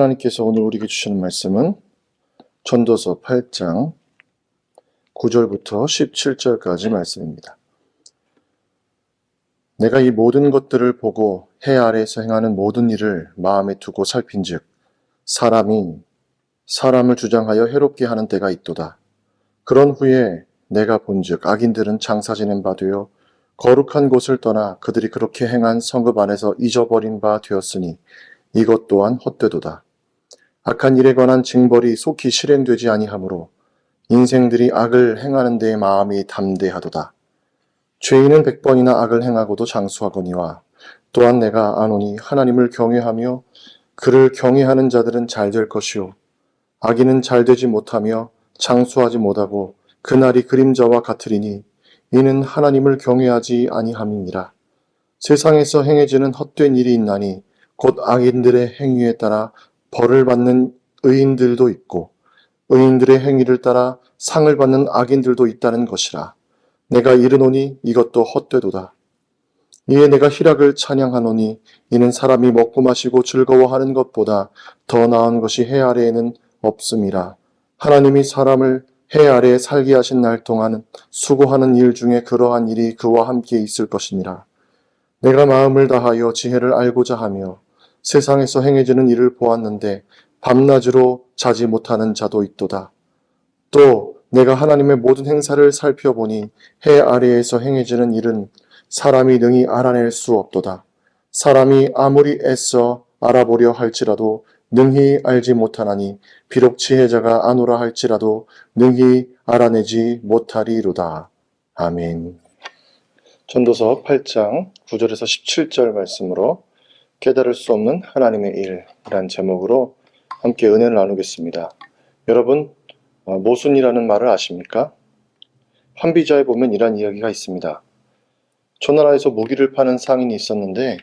하나님께서 오늘 우리에게 주시는 말씀은 전도서 8장 9절부터 17절까지 말씀입니다. 내가 이 모든 것들을 보고 해 아래에서 행하는 모든 일을 마음에 두고 살핀즉 사람이 사람을 주장하여 해롭게 하는 때가 있도다. 그런 후에 내가 본즉 악인들은 장사 지낸 바 되어 거룩한 곳을 떠나 그들이 그렇게 행한 성읍 안에서 잊어버린 바 되었으니 이것 또한 헛되도다. 악한 일에 관한 징벌이 속히 실행되지 아니하므로 인생들이 악을 행하는 데에 마음이 담대하도다. 죄인은 백번이나 악을 행하고도 장수하거니와 또한 내가 아노니 하나님을 경외하며 그를 경외하는 자들은 잘 될 것이요 악인은 잘 되지 못하며 장수하지 못하고 그날이 그림자와 같으리니 이는 하나님을 경외하지 아니함이니라. 세상에서 행해지는 헛된 일이 있나니 곧 악인들의 행위에 따라 벌을 받는 의인들도 있고 의인들의 행위를 따라 상을 받는 악인들도 있다는 것이라. 내가 이르노니 이것도 헛되도다. 이에 내가 희락을 찬양하노니 이는 사람이 먹고 마시고 즐거워하는 것보다 더 나은 것이 해 아래에는 없음이라. 하나님이 사람을 해 아래에 살게 하신 날 동안 수고하는 일 중에 그러한 일이 그와 함께 있을 것이니라. 내가 마음을 다하여 지혜를 알고자 하며 세상에서 행해지는 일을 보았는데 밤낮으로 자지 못하는 자도 있도다. 또 내가 하나님의 모든 행사를 살펴보니 해 아래에서 행해지는 일은 사람이 능히 알아낼 수 없도다. 사람이 아무리 애써 알아보려 할지라도 능히 알지 못하나니 비록 지혜자가 아노라 할지라도 능히 알아내지 못하리로다. 아멘. 전도서 8장 9절에서 17절 말씀으로 깨달을 수 없는 하나님의 일이란 제목으로 함께 은혜를 나누겠습니다. 여러분, 어, 모순이라는 말을 아십니까? 환비자에 보면 이런 이야기가 있습니다. 초나라에서 무기를 파는 상인이 있었는데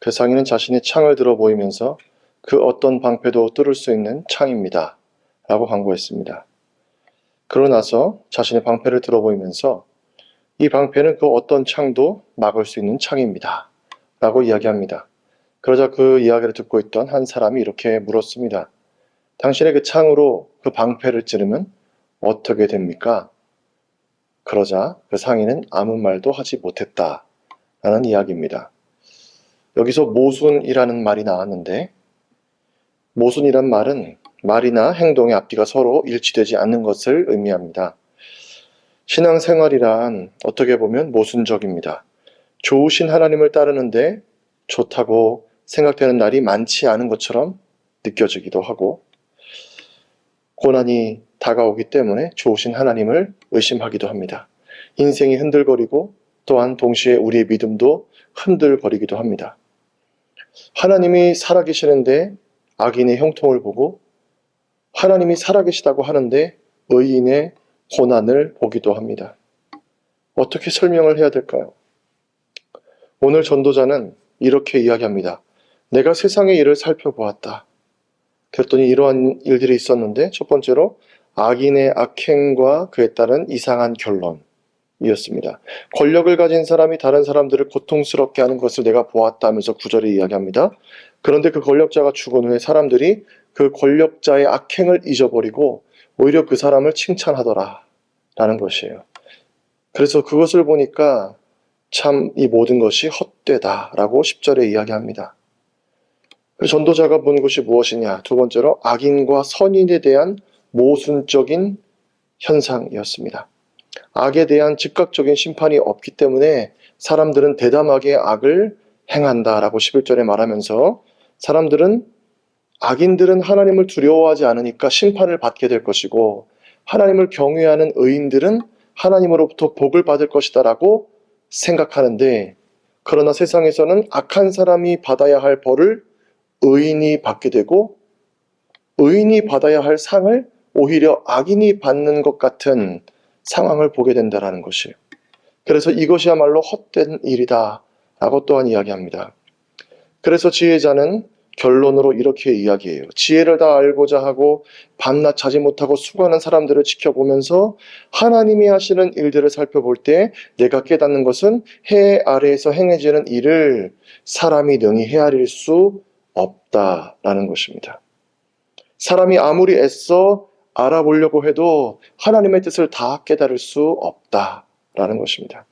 그 상인은 자신의 창을 들어 보이면서 그 어떤 방패도 뚫을 수 있는 창입니다. 라고 광고했습니다. 그러고 나서 자신의 방패를 들어 보이면서 이 방패는 그 어떤 창도 막을 수 있는 창입니다. 라고 이야기합니다. 그러자 그 이야기를 듣고 있던 한 사람이 이렇게 물었습니다. 당신의 그 창으로 그 방패를 찌르면 어떻게 됩니까? 그러자 그 상인은 아무 말도 하지 못했다. 라는 이야기입니다. 여기서 모순이라는 말이 나왔는데, 모순이란 말은 말이나 행동의 앞뒤가 서로 일치되지 않는 것을 의미합니다. 신앙생활이란 어떻게 보면 모순적입니다. 좋으신 하나님을 따르는데 좋다고 생각되는 날이 많지 않은 것처럼 느껴지기도 하고, 고난이 다가오기 때문에 좋으신 하나님을 의심하기도 합니다. 인생이 흔들거리고 또한 동시에 우리의 믿음도 흔들거리기도 합니다. 하나님이 살아계시는데 악인의 형통을 보고 하나님이 살아계시다고 하는데 의인의 고난을 보기도 합니다. 어떻게 설명을 해야 될까요? 오늘 전도자는 이렇게 이야기합니다. 내가 세상의 일을 살펴보았다. 그랬더니 이러한 일들이 있었는데 첫 번째로 악인의 악행과 그에 따른 이상한 결론이었습니다. 권력을 가진 사람이 다른 사람들을 고통스럽게 하는 것을 내가 보았다 하면서 구절에 이야기합니다. 그런데 그 권력자가 죽은 후에 사람들이 그 권력자의 악행을 잊어버리고 오히려 그 사람을 칭찬하더라 라는 것이에요. 그래서 그것을 보니까 참 이 모든 것이 헛되다라고 10절에 이야기합니다. 그 전도자가 본 것이 무엇이냐? 두 번째로 악인과 선인에 대한 모순적인 현상이었습니다. 악에 대한 즉각적인 심판이 없기 때문에 사람들은 대담하게 악을 행한다라고 11절에 말하면서 사람들은 악인들은 하나님을 두려워하지 않으니까 심판을 받게 될 것이고 하나님을 경외하는 의인들은 하나님으로부터 복을 받을 것이다라고 생각하는데 그러나 세상에서는 악한 사람이 받아야 할 벌을 의인이 받게 되고 의인이 받아야 할 상을 오히려 악인이 받는 것 같은 상황을 보게 된다라는 것이에요. 그래서 이것이야말로 헛된 일이다 라고 또한 이야기합니다. 그래서 지혜자는 결론으로 이렇게 이야기해요. 지혜를 다 알고자 하고 밤낮 자지 못하고 수고하는 사람들을 지켜보면서 하나님이 하시는 일들을 살펴볼 때 내가 깨닫는 것은 해 아래에서 행해지는 일을 사람이 능히 헤아릴 수 없다라는 것입니다. 사람이 아무리 애써 알아보려고 해도 하나님의 뜻을 다 깨달을 수 없다라는 것입니다.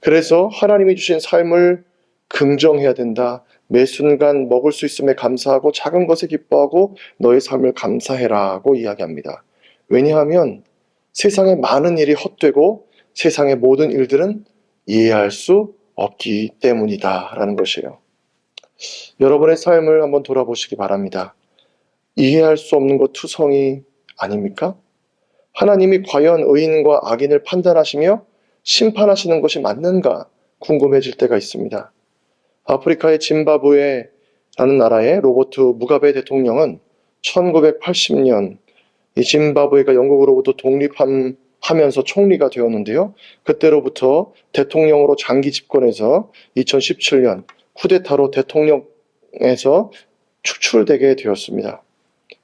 그래서 하나님이 주신 삶을 긍정해야 된다. 매 순간 먹을 수 있음에 감사하고 작은 것에 기뻐하고 너의 삶을 감사해라고 이야기합니다. 왜냐하면 세상의 많은 일이 헛되고 세상의 모든 일들은 이해할 수 없기 때문이다라는 것이에요. 여러분의 삶을 한번 돌아보시기 바랍니다. 이해할 수 없는 것 투성이 아닙니까? 하나님이 과연 의인과 악인을 판단하시며 심판하시는 것이 맞는가 궁금해질 때가 있습니다. 아프리카의 짐바브웨라는 나라의 로버트 무가베 대통령은 1980년 이 짐바브웨가 영국으로부터 독립하면서 총리가 되었는데요. 그때로부터 대통령으로 장기 집권해서 2017년 쿠데타로 대통령에서 축출되게 되었습니다.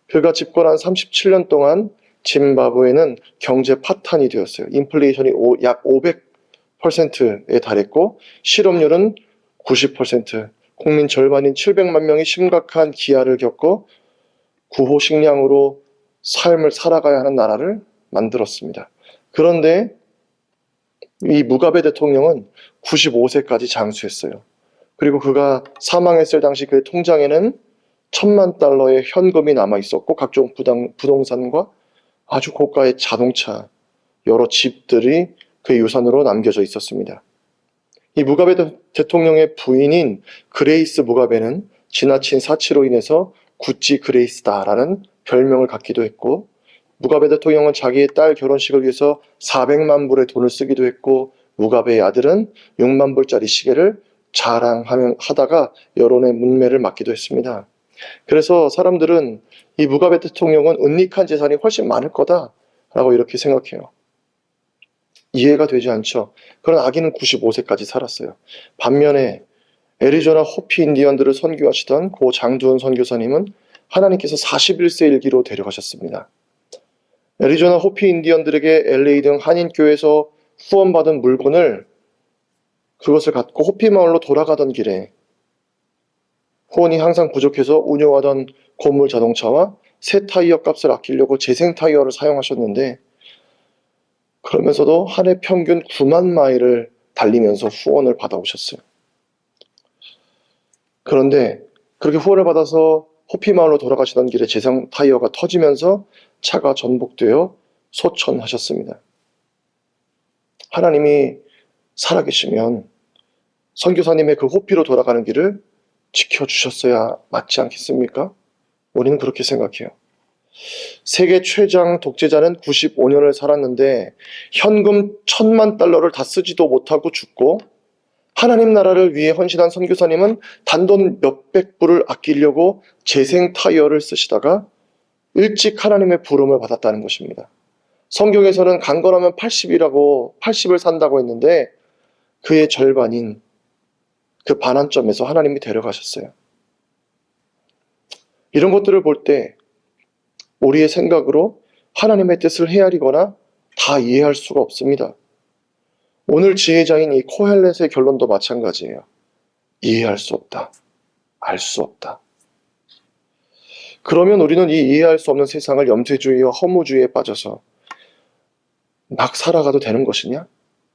그가 집권한 37년 동안 짐바브웨는 경제 파탄이 되었어요. 인플레이션이 오- 약 500%에 달했고 실업률은 90%, 국민 절반인 700만 명이 심각한 기아를 겪고 구호 식량으로 삶을 살아가야 하는 나라를 만들었습니다. 그런데 이 무가베 대통령은 95세까지 장수했어요. 그리고 그가 사망했을 당시 그의 통장에는 천만 달러의 현금이 남아 있었고 각종 부당, 부동산과 아주 고가의 자동차, 여러 집들이 그의 유산으로 남겨져 있었습니다. 이 무가베 대- 대통령의 부인인 그레이스 무가베는 지나친 사치로 인해서 구찌 그레이스다라는 별명을 갖기도 했고 무가베 대통령은 자기의 딸 결혼식을 위해서 400만 불의 돈을 쓰기도 했고 무가베의 아들은 6만 불짜리 시계를 자랑하면 하다가 여론의 문매를 맞기도 했습니다. 그래서 사람들은 이 무가베 대통령은 은닉한 재산이 훨씬 많을 거다라고 이렇게 생각해요. 이해가 되지 않죠. 그런 아기는 95세까지 살았어요. 반면에 애리조나 호피 인디언들을 선교하시던 고 장두은 선교사님은 하나님께서 41세 일기로 데려가셨습니다. 애리조나 호피 인디언들에게 LA 등 한인교회에서 후원받은 물건을 그것을 갖고 호피 마을로 돌아가던 길에 후원이 항상 부족해서 운영하던 고물 자동차와 새 타이어 값을 아끼려고 재생 타이어를 사용하셨는데 그러면서도 한 해 평균 9만 마일을 달리면서 후원을 받아오셨어요. 그런데 그렇게 후원을 받아서 호피마을로 돌아가시던 길에 재생 타이어가 터지면서 차가 전복되어 소천하셨습니다. 하나님이 살아계시면 선교사님의 그 호피로 돌아가는 길을 지켜주셨어야 맞지 않겠습니까? 우리는 그렇게 생각해요. 세계 최장 독재자는 95년을 살았는데 현금 천만 달러를 다 쓰지도 못하고 죽고 하나님 나라를 위해 헌신한 선교사님은 단돈 몇백 불을 아끼려고 재생 타이어를 쓰시다가 일찍 하나님의 부름을 받았다는 것입니다. 성경에서는 강건하면 80이라고 80을 산다고 했는데 그의 절반인 그 반환점에서 하나님이 데려가셨어요. 이런 것들을 볼 때 우리의 생각으로 하나님의 뜻을 헤아리거나 다 이해할 수가 없습니다. 오늘 지혜자인 이 코헬렛의 결론도 마찬가지예요. 이해할 수 없다. 알 수 없다. 그러면 우리는 이 이해할 수 없는 세상을 염세주의와 허무주의에 빠져서 막 살아가도 되는 것이냐?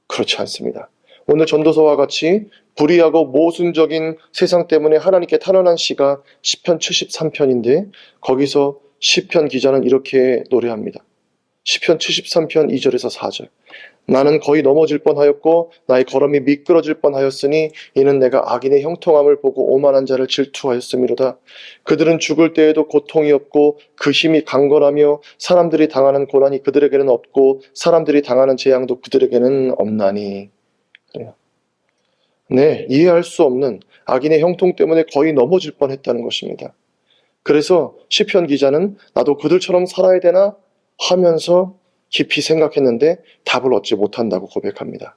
그렇지 않습니다. 오늘 전도서와 같이 불의하고 모순적인 세상 때문에 하나님께 탄원한 시가 시편 73편인데 거기서 시편 기자는 이렇게 노래합니다. 시편 73편 2절에서 4절. 나는 거의 넘어질 뻔하였고 나의 걸음이 미끄러질 뻔하였으니 이는 내가 악인의 형통함을 보고 오만한 자를 질투하였음이로다. 그들은 죽을 때에도 고통이 없고 그 힘이 강건하며 사람들이 당하는 고난이 그들에게는 없고 사람들이 당하는 재앙도 그들에게는 없나니. 네, 이해할 수 없는 악인의 형통 때문에 거의 넘어질 뻔했다는 것입니다. 그래서 시편 기자는 나도 그들처럼 살아야 되나 하면서 깊이 생각했는데 답을 얻지 못한다고 고백합니다.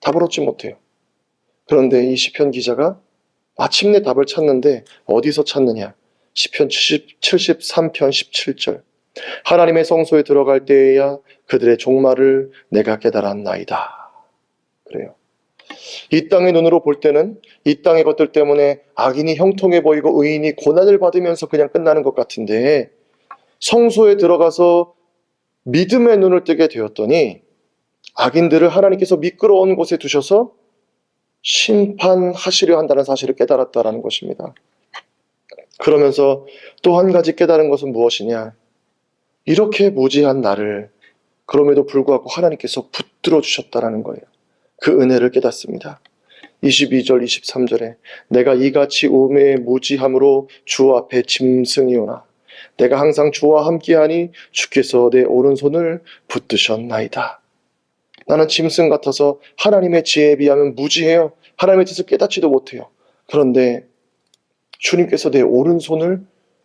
답을 얻지 못해요. 그런데 이 시편 기자가 마침내 답을 찾는데 어디서 찾느냐? 시편 70, 73편 17절. 하나님의 성소에 들어갈 때에야 그들의 종말을 내가 깨달았나이다. 그래요. 이 땅의 눈으로 볼 때는 이 땅의 것들 때문에 악인이 형통해 보이고 의인이 고난을 받으면서 그냥 끝나는 것 같은데 성소에 들어가서 믿음의 눈을 뜨게 되었더니 악인들을 하나님께서 미끄러운 곳에 두셔서 심판하시려 한다는 사실을 깨달았다라는 것입니다. 그러면서 또 한 가지 깨달은 것은 무엇이냐? 이렇게 무지한 나를 그럼에도 불구하고 하나님께서 붙들어 주셨다라는 거예요. 그 은혜를 깨닫습니다. 22절, 23절에 내가 이같이 우매의 무지함으로 주 앞에 짐승이오나 내가 항상 주와 함께하니 주께서 내 오른손을 붙드셨나이다. 나는 짐승 같아서 하나님의 지혜에 비하면 무지해요. 하나님의 뜻을 깨닫지도 못해요. 그런데 주님께서 내 오른손을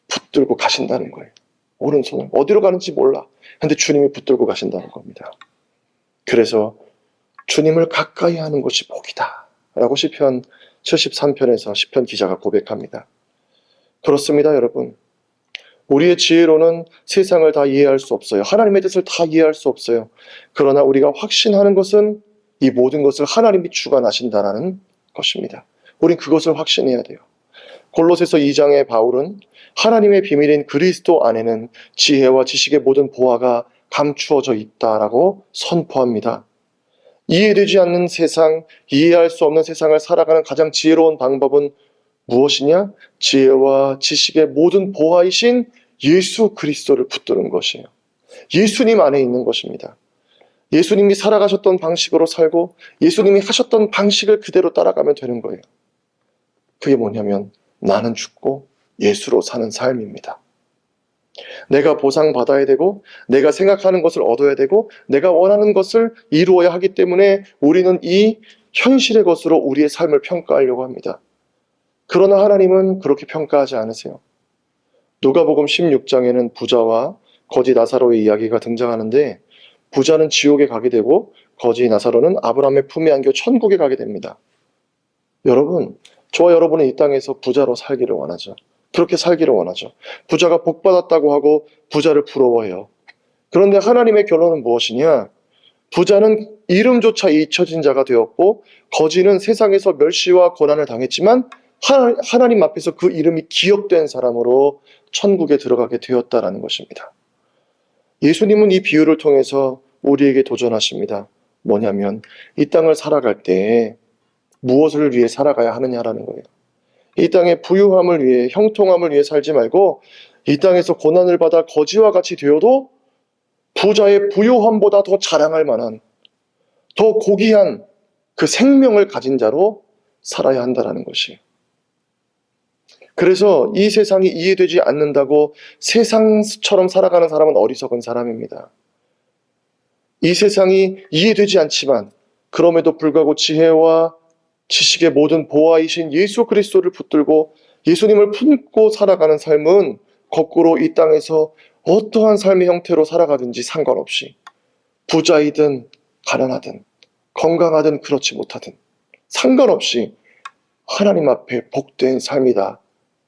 붙들고 가신다는 거예요. 오른손을. 어디로 가는지 몰라. 근데 주님이 붙들고 가신다는 겁니다. 그래서 주님을 가까이 하는 것이 복이다. 라고 시편 73편에서 시편 기자가 고백합니다. 그렇습니다, 여러분. 우리의 지혜로는 세상을 다 이해할 수 없어요. 하나님의 뜻을 다 이해할 수 없어요. 그러나 우리가 확신하는 것은 이 모든 것을 하나님이 주관하신다는 것입니다. 우린 그것을 확신해야 돼요. 골로새서 2장의 바울은 하나님의 비밀인 그리스도 안에는 지혜와 지식의 모든 보화가 감추어져 있다라고 선포합니다. 이해되지 않는 세상, 이해할 수 없는 세상을 살아가는 가장 지혜로운 방법은 무엇이냐? 지혜와 지식의 모든 보화이신 예수 그리스도를 붙드는 것이에요. 예수님 안에 있는 것입니다. 예수님이 살아가셨던 방식으로 살고 예수님이 하셨던 방식을 그대로 따라가면 되는 거예요. 그게 뭐냐면 나는 죽고 예수로 사는 삶입니다. 내가 보상받아야 되고, 내가 생각하는 것을 얻어야 되고, 내가 원하는 것을 이루어야 하기 때문에 우리는 이 현실의 것으로 우리의 삶을 평가하려고 합니다. 그러나 하나님은 그렇게 평가하지 않으세요. 누가복음 16장에는 부자와 거지 나사로의 이야기가 등장하는데 부자는 지옥에 가게 되고 거지 나사로는 아브라함의 품에 안겨 천국에 가게 됩니다. 여러분, 저와 여러분은 이 땅에서 부자로 살기를 원하죠. 그렇게 살기를 원하죠. 부자가 복 받았다고 하고 부자를 부러워해요. 그런데 하나님의 결론은 무엇이냐? 부자는 이름조차 잊혀진 자가 되었고 거지는 세상에서 멸시와 고난을 당했지만 하나, 하나 님 앞에서 그 이름이 기억된 사람으로 천국에 들어가게 되었다라는 것입니다. 예수님은 이 비유를 통해서 우리에게 도전하십니다. 뭐냐면 이 땅을 살아갈 때 무엇을 위해 살아가야 하느냐라는 거예요. 이 땅의 부유함을 위해 형통함을 위해 살지 말고 이 땅에서 고난을 받아 거지와 같이 되어도 부자의 부유함보다 더 자랑할 만한 더 고귀한 그 생명을 가진 자로 살아야 한다라는 것이에요. 그래서 이 세상이 이해되지 않는다고 세상처럼 살아가는 사람은 어리석은 사람입니다. 이 세상이 이해되지 않지만 그럼에도 불구하고 지혜와 지식의 모든 보아이신 예수 그리스도를 붙들고 예수님을 품고 살아가는 삶은 거꾸로 이 땅에서 어떠한 삶의 형태로 살아가든지 상관없이 부자이든 가난하든 건강하든 그렇지 못하든 상관없이 하나님 앞에 복된 삶이다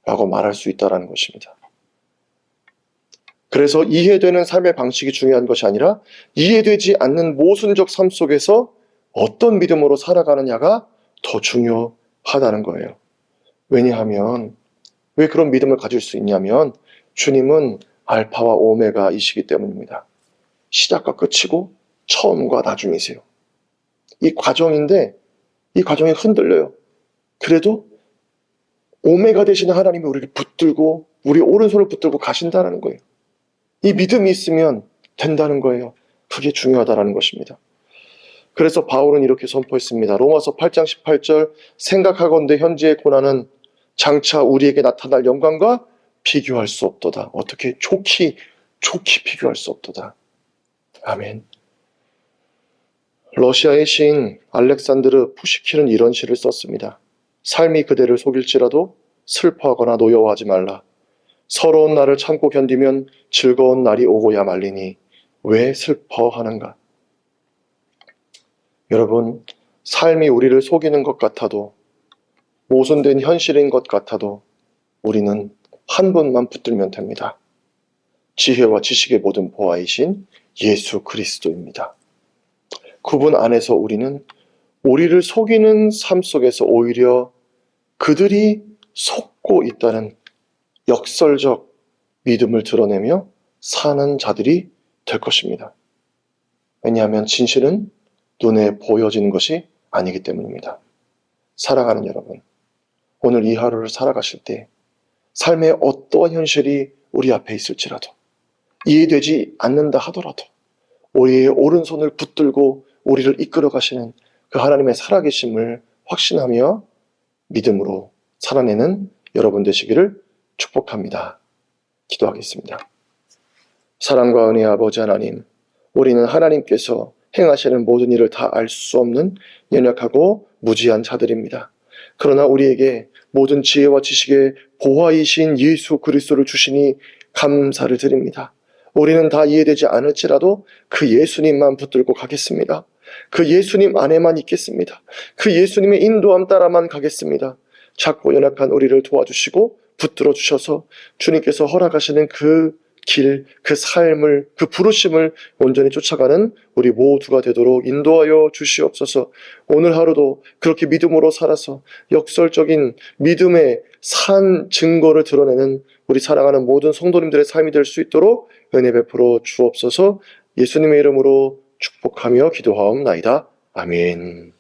라고 말할 수 있다는 것입니다. 그래서 이해되는 삶의 방식이 중요한 것이 아니라 이해되지 않는 모순적 삶 속에서 어떤 믿음으로 살아가느냐가 더 중요하다는 거예요. 왜냐하면 왜 그런 믿음을 가질 수 있냐면 주님은 알파와 오메가이시기 때문입니다. 시작과 끝이고 처음과 나중이세요. 이 과정인데 이 과정이 흔들려요. 그래도 오메가 되시는 하나님이 우리를 붙들고 우리 오른손을 붙들고 가신다는 거예요. 이 믿음이 있으면 된다는 거예요. 그게 중요하다는 것입니다. 그래서 바울은 이렇게 선포했습니다. 로마서 8장 18절 생각하건대 현재의 고난은 장차 우리에게 나타날 영광과 비교할 수 없도다. 어떻게 좋기 좋기 비교할 수 없도다. 아멘. 러시아의 시인 알렉산드르 푸시킨은 이런 시를 썼습니다. 삶이 그대를 속일지라도 슬퍼하거나 노여워하지 말라. 서러운 날을 참고 견디면 즐거운 날이 오고야 말리니 왜 슬퍼하는가? 여러분, 삶이 우리를 속이는 것 같아도 모순된 현실인 것 같아도 우리는 한 분만 붙들면 됩니다. 지혜와 지식의 모든 보아이신 예수 그리스도입니다. 그분 안에서 우리는 우리를 속이는 삶 속에서 오히려 그들이 속고 있다는 역설적 믿음을 드러내며 사는 자들이 될 것입니다. 왜냐하면 진실은 눈에 보여지는 것이 아니기 때문입니다. 살아가는 여러분, 오늘 이 하루를 살아가실 때 삶의 어떠한 현실이 우리 앞에 있을지라도 이해되지 않는다 하더라도 우리의 오른손을 붙들고 우리를 이끌어 가시는 그 하나님의 살아계심을 확신하며 믿음으로 살아내는 여러분 되시기를 축복합니다. 기도하겠습니다. 사랑과 은혜의 아버지 하나님, 우리는 하나님께서 행하시는 모든 일을 다 알 수 없는 연약하고 무지한 자들입니다. 그러나 우리에게 모든 지혜와 지식의 보화이신 예수 그리스도를 주시니 감사를 드립니다. 우리는 다 이해되지 않을지라도 그 예수님만 붙들고 가겠습니다. 그 예수님 안에만 있겠습니다. 그 예수님의 인도함 따라만 가겠습니다. 작고 연약한 우리를 도와주시고 붙들어 주셔서 주님께서 허락하시는 그 길, 그 삶을, 그 부르심을 온전히 쫓아가는 우리 모두가 되도록 인도하여 주시옵소서. 오늘 하루도 그렇게 믿음으로 살아서 역설적인 믿음의 산 증거를 드러내는 우리 사랑하는 모든 성도님들의 삶이 될 수 있도록 은혜 베풀어 주옵소서. 예수님의 이름으로 축복하며 기도하옵나이다. 아멘.